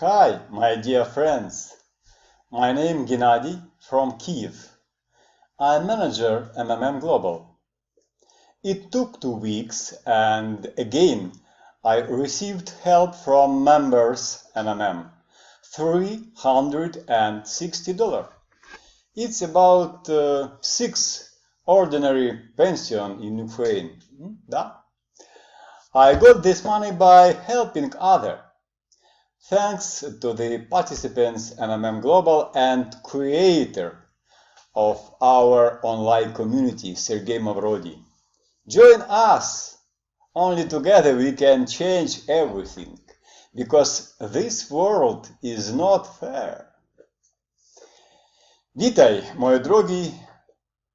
Hi, my dear friends. My name Gennady from Kiev. I'm manager MMM Global. It took two weeks and again I received help from members MMM. $360. It's about uh, six ordinary pension in Ukraine. Hmm? I got this money by helping other. Thanks to the participants MMM Global and creator of our online community, Sergey Mavrodi. Join us. Only together we can change everything because this world is not fair. Witaj, moi drogi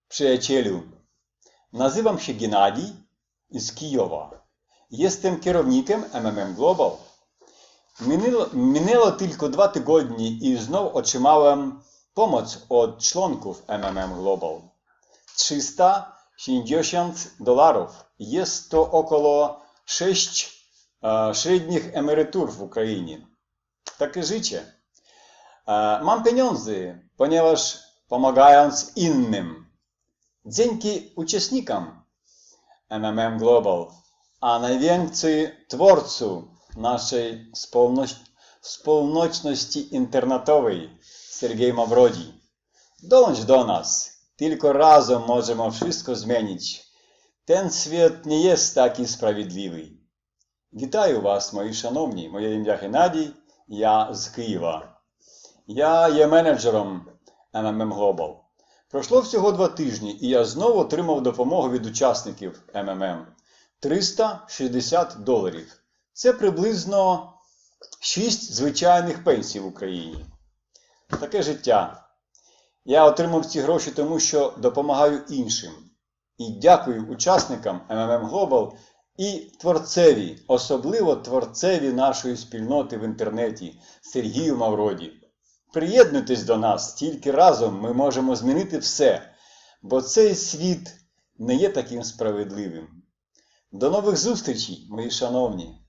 przyjacielu. Nazywam się Gennady z Kijowa. Jestem kierownikiem MMM Global. Minęło, tylko dwa tygodnie i znów otrzymałem pomoc od członków MMM Global. 360 dolarów. Jest to około 6 e, średnich emerytur w Ukrainie. Takie życie. E, Mam pieniądze, ponieważ pomagając innym. Dzięki uczestnikom MMM Global, a najwięcej twórców wspólności, wspólnoczności internetowej, Sergiej Mawrodzi. Dołącz do nas, tylko razem możemy wszystko zmienić. Ten świat nie jest taki sprawiedliwy. Вітаю вас, мої шановні. Моє ім'я Геннадій, я з Києва. Я є менеджером MMM Global. Пройшло всього два тижні, і я знову отримав допомогу від учасників MMM. 360 доларів. Це приблизно 6 звичайних пенсій в Україні. Таке життя. Я отримав ці гроші тому, що допомагаю іншим. І дякую учасникам MMM Global і творцеві, особливо творцеві нашої спільноти в інтернеті Сергію Мавроді. Приєднуйтесь до нас, тільки разом ми можемо змінити все, бо цей світ не є таким справедливим. До нових зустрічей, мої шановні!